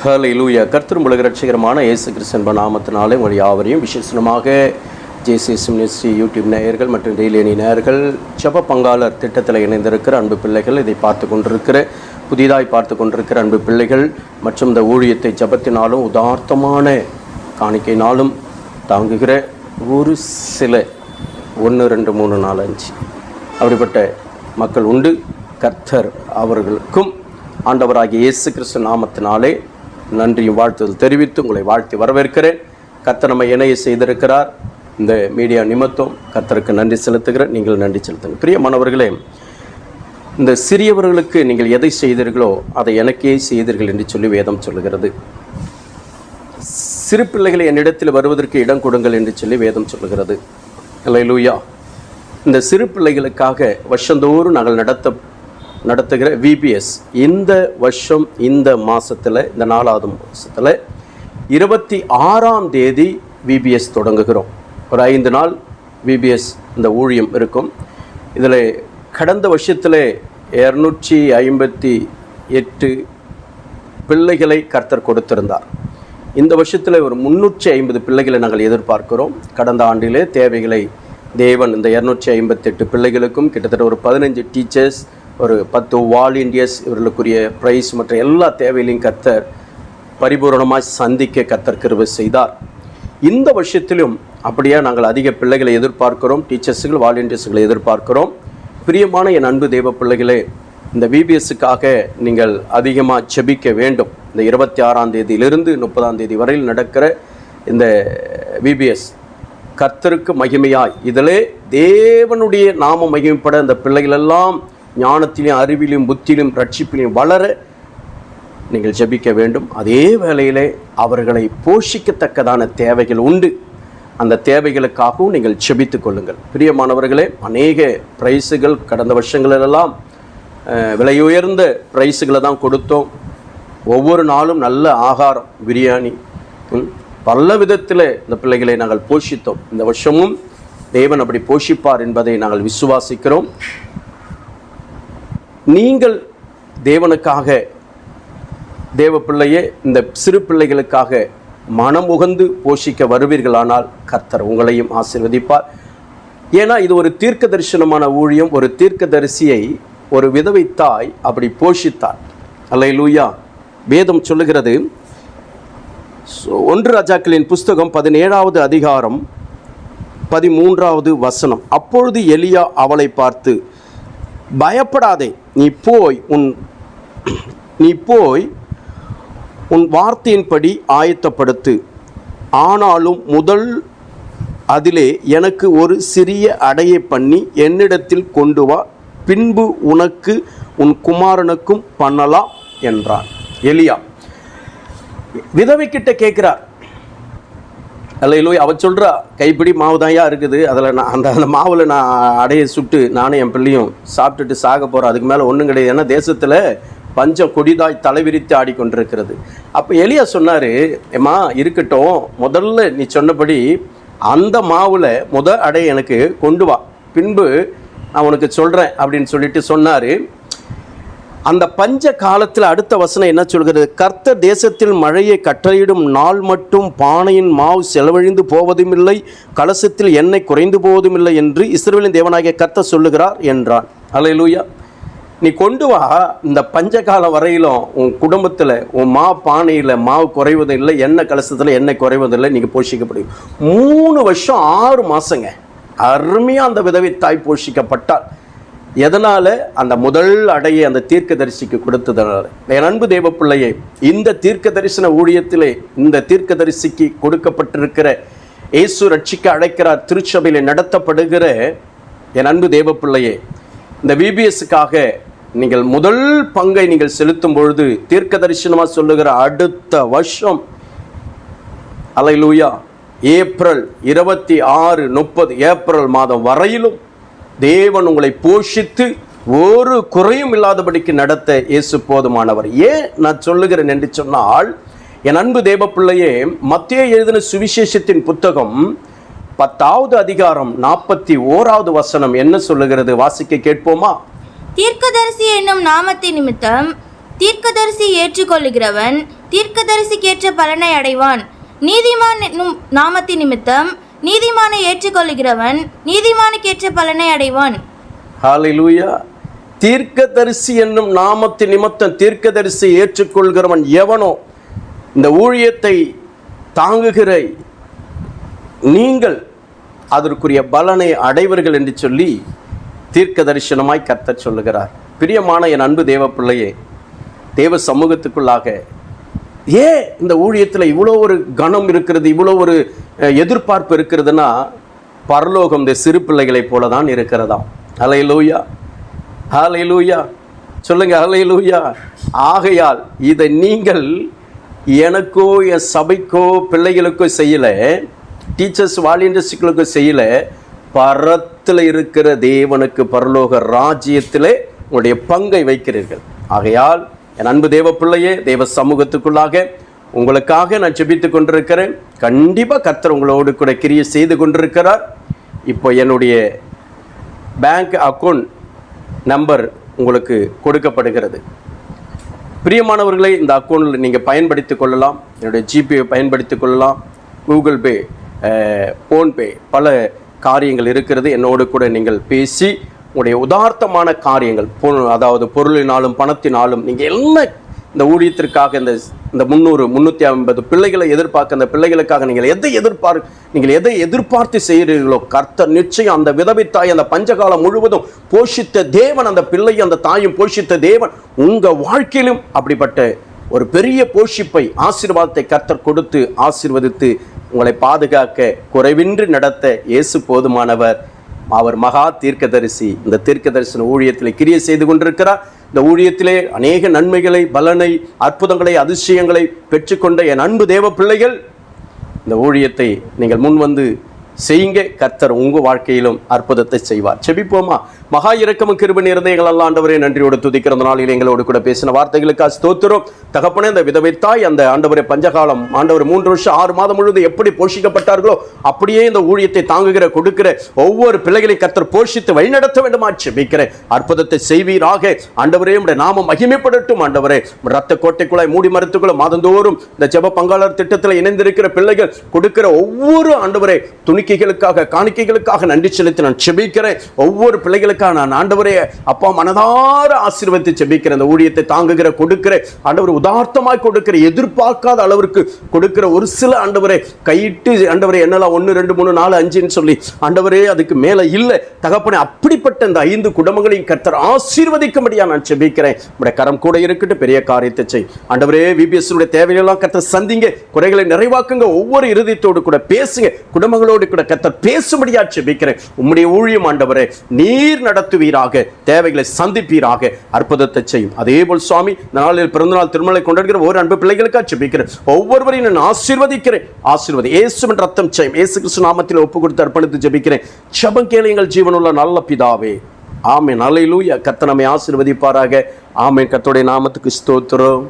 ஹலை லூயா கர்த்தரும் உலக ரட்சிகரமான இயேசு கிறிஸ்தன்ப நாமத்தினாலே உங்கள் யாவரையும் விசேஷமாக ஜேசிஎஸ் மினிஸ்ட்ரி யூடியூப் நேயர்கள் மற்றும் டெய்லியணி நேயர்கள் ஜப பங்காளர் திட்டத்தில் இணைந்திருக்கிற அன்பு பிள்ளைகள் இதை பார்த்து கொண்டிருக்கிற புதிதாய் பார்த்து கொண்டிருக்கிற அன்பு பிள்ளைகள் மற்றும் இந்த ஊழியத்தை ஜபத்தினாலும் உதார்த்தமான காணிக்கையினாலும் தாங்குகிற ஒரு சில ஒன்று ரெண்டு மூணு நாலு அஞ்சு அப்படிப்பட்ட மக்கள் உண்டு. கர்த்தர் அவர்களுக்கும் ஆண்டவராகிய இயேசு கிறிஸ்து நாமத்தினாலே நன்றியும் வாழ்த்துதல் தெரிவித்து உங்களை வாழ்த்தி வரவேற்கிறேன். கத்த நம்ம இணைய செய்திருக்கிறார். இந்த மீடியா நிமித்தம் கத்தருக்கு நன்றி செலுத்துகிறேன். நீங்கள் நன்றி செலுத்துங்க பிரியமானவர்களே இந்த சிறியவர்களுக்கு நீங்கள் எதை செய்தீர்களோ அதை எனக்கே செய்தீர்கள் என்று சொல்லி வேதம் சொல்லுகிறது. சிறு பிள்ளைகளை என்னிடத்தில் வருவதற்கு இடம் கொடுங்கள் என்று சொல்லி வேதம் சொல்லுகிறது. லூயா இந்த சிறு பிள்ளைகளுக்காக வருஷந்தோறும் நாங்கள் நடத்த நடத்துகிற விபிஎஸ் இந்த வருஷம் இந்த மாதத்தில் இந்த நாலாவது மாதத்தில் இருபத்தி ஆறாம் தேதி விபிஎஸ் தொடங்குகிறோம். ஒரு ஐந்து நாள் விபிஎஸ் இந்த ஊழியம் இருக்கும். இதில் கடந்த வருஷத்தில் இரநூற்றி ஐம்பத்தி எட்டு பிள்ளைகளை கர்த்தர் கொடுத்திருந்தார். இந்த வருஷத்தில் ஒரு முந்நூற்றி ஐம்பது பிள்ளைகளை நாங்கள் எதிர்பார்க்கிறோம். கடந்த ஆண்டிலே தேவைகளை தேவன் இந்த இரநூற்றி ஐம்பத்தெட்டு பிள்ளைகளுக்கும் கிட்டத்தட்ட ஒரு பதினஞ்சு டீச்சர்ஸ் ஒரு பத்து வாலண்டியர்ஸ் இவர்களுக்குரிய ப்ரைஸ் மற்றும் எல்லா தேவையிலையும் கத்தர் பரிபூரணமாக சந்திக்க கத்தர் கிருபை செய்தார். இந்த வருஷத்திலும் அப்படியே நாங்கள் அதிக பிள்ளைகளை எதிர்பார்க்கிறோம். டீச்சர்ஸுகள் வாலண்டியர்ஸுகளை எதிர்பார்க்கிறோம். பிரியமான என் அன்பு தெய்வ பிள்ளைகளே இந்த பிபிஎஸ்ஸுக்காக நீங்கள் அதிகமாக செபிக்க வேண்டும். இந்த இருபத்தி ஆறாம் தேதியிலிருந்து முப்பதாம் தேதி வரையில் நடக்கிற இந்த விபிஎஸ் கர்த்தருக்கு மகிமையாய். இதிலே தேவனுடைய நாம மகிமைப்பட இந்த பிள்ளைகளெல்லாம் ஞானத்திலும் அறிவிலும் புத்தியிலும் ரட்சிப்பிலும் வளர நீங்கள் ஜெபிக்க வேண்டும். அதே வேளையிலே அவர்களை போஷிக்கத்தக்கதான தேவைகள் உண்டு. அந்த தேவைகளுக்காகவும் நீங்கள் செபித்து கொள்ளுங்கள். பிரியமானவர்களே அநேக பிரைஸுகள் கடந்த வருஷங்களிலெல்லாம் விலையுயர்ந்த பிரைஸுகளை தான் கொடுத்தோம். ஒவ்வொரு நாளும் நல்ல ஆகாரம் பிரியாணி பல விதத்தில் இந்த பிள்ளைகளை நாங்கள் போஷித்தோம். இந்த வருஷமும் தேவன் அப்படி போஷிப்பார் என்பதை நாங்கள் விசுவாசிக்கிறோம். நீங்கள் தேவனுக்காக தேவ பிள்ளையே இந்த சிறு பிள்ளைகளுக்காக மனமுகந்து போஷிக்க வருவீர்களானால் கர்த்தர் உங்களையும் ஆசிர்வதிப்பார். ஏன்னா இது ஒரு தீர்க்க தரிசனமான ஊழியம். ஒரு தீர்க்க தரிசியை ஒரு விதவை தாய் அப்படி போஷித்தார். அல்லை லூயா வேதம் சொல்லுகிறது ஒன்று ராஜாக்களின் புஸ்தகம் பதினேழாவது அதிகாரம் பதிமூன்றாவது வசனம். அப்பொழுது எலியா அவளை பார்த்து பயப்படாதே நீ போய் உன் நீ போய் உன் வார்த்தையின்படி ஆயத்தப்படுத்து. ஆனாலும் முதல் அதிலே எனக்கு ஒரு சிறிய அடையை பண்ணி என்னிடத்தில் கொண்டு வா. பின்பு உனக்கு உன் குமாரனுக்கும் பண்ணலாம் என்றான். எலியா. விதவை கிட்ட கேட்கிறார் அல்லையிலோய் அவ சொல்றா கைப்பிடி மாவு தான்யா இருக்குது. அதில் நான் அந்த அந்த மாவில் நான் அடையை சுட்டு நானும் என் பிள்ளையும் சாப்பிட்டுட்டு சாக போகிறோம் அதுக்கு மேலே ஒன்றும் கிடையாது. ஏன்னா தேசத்தில் பஞ்சம் கொடிதாய் தலைவிரித்து ஆடிக்கொண்டிருக்கிறது. அப்போ எலியா சொன்னார் ஏம்மா இருக்கட்டும். முதல்ல நீ சொன்னபடி அந்த மாவில் முத அடை எனக்கு கொண்டு வா. பின்பு நான் உனக்கு சொல்கிறேன் அப்படின்னு சொல்லிட்டு சொன்னார். அந்த பஞ்ச காலத்தில் அடுத்த வசனம் என்ன சொல்கிறது? கர்த்த தேசத்தில் மழையை கட்டளையிடும் நாள் மட்டும் பானையின் மாவு செலவழிந்து போவதும் இல்லை கலசத்தில் எண்ணெய் குறைந்து போவதும் இல்லை என்று இஸ்ரேலின் தேவனாகிய கர்த்த சொல்லுகிறார் என்றான் லூயா நீ கொண்டு வா இந்த பஞ்ச காலம் வரையிலும் உன் குடும்பத்தில் உன் மா பானையில் மாவு குறைவதும் இல்லை எண்ணெய் கலசத்தில் எண்ணெய் குறைவதில்லை நீங்கள் போஷிக்கப்படுவீங்க மூணு வருஷம் ஆறு மாதங்க அருமையாக அந்த விதவை தாய் போஷிக்கப்பட்டால் எதனால் அந்த முதல் அடையை அந்த தீர்க்க தரிசிக்கு கொடுத்ததனால? என் அன்பு தேவ பிள்ளையே இந்த தீர்க்க தரிசன ஊழியத்திலே இந்த தீர்க்க தரிசிக்கு கொடுக்கப்பட்டிருக்கிற இயேசு ரட்சிக்க அழைக்கிறார் திருச்சபையில் நடத்தப்படுகிற என் அன்பு தேவ பிள்ளையே இந்த விபிஎஸ்க்காக நீங்கள் முதல் பங்கை நீங்கள் செலுத்தும் பொழுது தீர்க்க தரிசனமாக சொல்லுகிற அடுத்த வருஷம் அலையிலூயா ஏப்ரல் இருபத்தி ஆறு முப்பது ஏப்ரல் மாதம் வரையிலும் தேவன் உங்களை போஷித்து ஒரு குறையும் இல்லாதபடிக்கு நடத்த இயேசு போதுமானவர். ஏன் நான் சொல்லுகிறேன் என்று சொன்னால் என் அன்பு தேவ பிள்ளையே மத்திய எழுதின சுவிசேஷத்தின் புத்தகம் பத்தாவது அதிகாரம் நாற்பத்தி ஓராவது வசனம் என்ன சொல்லுகிறது? வாசிக்க கேட்போமா? தீர்க்கதரிசி என்னும் நாமத்தை நிமித்தம் தீர்க்கதரிசி ஏற்றுக்கொள்கிறவன் தீர்க்கதரிசிக்கேற்ற பலனை அடைவான். நீதிமான் என்னும் நாமத்தின் நிமித்தம் நீதிமானை ஏற்றுக்கொள்கிறவன் நீதிமானுக்கேற்ற பலனை அடைவான். ஹalleluya. தீர்க்கதரிசி என்னும் நாமத்து நிமித்தம் தீர்க்கதரிசி ஏற்றுக்கொள்கிறவன் எவனோ இந்த ஊழியத்தை தாங்குகிற நீங்கள் அதற்குரிய பலனை அடைவர்கள் என்று சொல்லி தீர்க்க தரிசனமாய் கத்த சொல்லுகிறார். பிரியமான என் அன்பு தேவ பிள்ளையே தேவ சமூகத்துக்குள்ளாக ஏன் இந்த ஊழியத்தில் இவ்வளோ ஒரு கணம் இருக்கிறது இவ்வளோ ஒரு எதிர்பார்ப்பு இருக்கிறதுனா பரலோகம் இந்த சிறு பிள்ளைகளைப் போல தான் இருக்கிறதாம். அலை லூயா ஹலை லூயா சொல்லுங்க ஹலை லூயா ஆகையால் இதை நீங்கள் எனக்கோ என் சபைக்கோ பிள்ளைகளுக்கோ செய்யலை டீச்சர்ஸ் வாலியண்டர்ஸுகளுக்கோ செய்யலை பரத்தில் இருக்கிற தேவனுக்கு பரலோக ராஜ்யத்திலே உங்களுடைய பங்கை வைக்கிறீர்கள். ஆகையால் என் அன்பு தேவ பிள்ளையே தேவ சமூகத்துக்குள்ளாக உங்களுக்காக நான் ஜெபித்து கொண்டிருக்கிறேன். கண்டிப்பாக கத்தர் உங்களோடு கூட கிரியை செய்து கொண்டிருக்கிறார். இப்போ என்னுடைய பேங்க் அக்கௌண்ட் நம்பர் உங்களுக்கு கொடுக்கப்படுகிறது. பிரியமானவர்களை இந்த அக்கௌண்ட்டில் நீங்கள் பயன்படுத்திக் கொள்ளலாம். என்னுடைய ஜிபே பயன்படுத்திக் கொள்ளலாம். கூகுள் பே ஃபோன்பே பல காரியங்கள் இருக்கிறது. என்னோடு கூட நீங்கள் பேசி உங்களுடைய உதார்த்தமான காரியங்கள் அதாவது பொருளினாலும் பணத்தினாலும் நீங்கள் என்ன இந்த ஊழியத்திற்காக இந்த இந்த முந்நூறு முந்நூற்றி ஐம்பது பிள்ளைகளை எதிர்பார்க்க அந்த பிள்ளைகளுக்காக நீங்கள் எதை எதிர்பார் நீங்கள் எதை எதிர்பார்த்து செய்கிறீர்களோ கர்த்தர் நிச்சயம் அந்த விதவை தாய் அந்த பஞ்சகாலம் முழுவதும் போஷித்த தேவன் அந்த பிள்ளையும் அந்த தாயும் போஷித்த தேவன் உங்கள் வாழ்க்கையிலும் அப்படிப்பட்ட ஒரு பெரிய போஷிப்பை ஆசீர்வாதத்தை கர்த்தர் கொடுத்து ஆசீர்வதித்து உங்களை பாதுகாக்க குறைவின்றி நடத்த இயேசு போதுமானவர். அவர் மகா தீர்க்கதரிசி. இந்த தீர்க்கதரிசன ஊழியத்தில் கிரியை செய்து கொண்டிருக்கிறார். இந்த ஊழியத்திலே அநேக நன்மைகளை பலனை அற்புதங்களை அதிசயங்களை பெற்றுக்கொண்ட என் அன்பு தேவ பிள்ளைகள் இந்த ஊழியத்தை நீங்கள் முன் வந்து செய்யுங்க. கர்த்தர் உங்க வாழ்க்கையிலும் அற்புதத்தை செய்வார். செபிப்போமா? மகா இறக்கமும் கிருப நிறைந்த எங்கள் அல்ல ஆண்டவரே நன்றியோடு துதிக்கிற அந்த நாளில் எங்களோடு கூட பேசின வார்த்தைகளுக்காக ஸ்தோத்திரம். தகப்பனே அந்த விதவை தாய் அந்த ஆண்டவரே பஞ்சகாலம் ஆண்டவர் மூன்று வருஷம் ஆறு மாதம் முழுவதும் எப்படி போஷிக்கப்பட்டார்களோ அப்படியே இந்த ஊழியத்தை தாங்குகிற கொடுக்கிற ஒவ்வொரு பிள்ளைகளை கர்த்தர் போஷித்து வழிநடத்த வேண்டுமா செபிக்கிறேன். அற்புதத்தை செய்வீராக. ஆண்டவரே உடைய நாமம் மகிமைப்படட்டும் ஆண்டவரே. ரத்த கோட்டைக்குள்ளாய் மூடி மரத்துக்குள்ள மாதந்தோறும் இந்த ஜெப பங்காளர் திட்டத்தில் இணைந்திருக்கிற பிள்ளைகள் கொடுக்கிற ஒவ்வொரு ஆண்டவரே நம்பிக்கைகளுக்காக காணிக்கைகளுக்காக நன்றி செலுத்தி நான் செபிக்கிறேன். ஒவ்வொரு பிள்ளைகளுக்காக நான் ஆண்டவரே அப்பா மனதார ஆசீர்வத்தை செபிக்கிறேன். அந்த ஊழியத்தை தாங்குகிற கொடுக்கிற ஆண்டவர் உதார்த்தமாய் கொடுக்கிற எதிர்பார்க்காத அளவிற்கு கொடுக்கிற ஒரு சில ஆண்டவரை கையிட்டு ஆண்டவரை என்னலாம் ஒன்று ரெண்டு மூணு நாலு அஞ்சுன்னு சொல்லி ஆண்டவரே அதுக்கு மேலே இல்லை. தகப்பனே அப்படிப்பட்ட இந்த ஐந்து குடும்பங்களையும் கர்த்தர் ஆசீர்வதிக்கும்படியாக நான் செபிக்கிறேன். உடைய கரம் கூட இருக்கட்டும் பெரிய காரியத்தை செய். ஆண்டவரே விபிஎஸ் உடைய தேவையெல்லாம் கர்த்தர் சந்திங்க குறைகளை நிறைவாக்குங்க ஒவ்வொரு இருதயத்தோடு கூட பேசுங்க குடும்பங்களோடு கூட கர்த்தர் பேசும்படியா செபிக்கிறேன் உம்முடைய ஊழியம் ஆண்டவரே நீர் நடத்துவீராக தேவைகளை சந்திப்பீராக அற்புதத்தை செய்யும். அதே போல் சுவாமி இந்த நாளில் பிறந்தநாள் திருமலை கொண்டாடுகிற ஒரு அன்பு பிள்ளைகளுக்காக செபிக்கிறேன் ஒவ்வொருவரையும் நான் ஆசீர்வதிக்கிறேன். ஆசீர்வதி இயேசுவின் ரத்தம் செய்யும். இயேசு கிறிஸ்து நாமத்தில் ஒப்பு கொடுத்து அர்ப்பணித்து ஜெபிக்கிறேன். ஜபம் கேளு எங்கள் ஜீவனுள்ள நல்ல பிதாவே. ஆமை அல்லேலூயா கர்த்தர் நம்மை ஆசீர்வதிப்பாராக. ஆமென். கத்தோடைய நாமத்துக்கு ஸ்தோத்திரம்.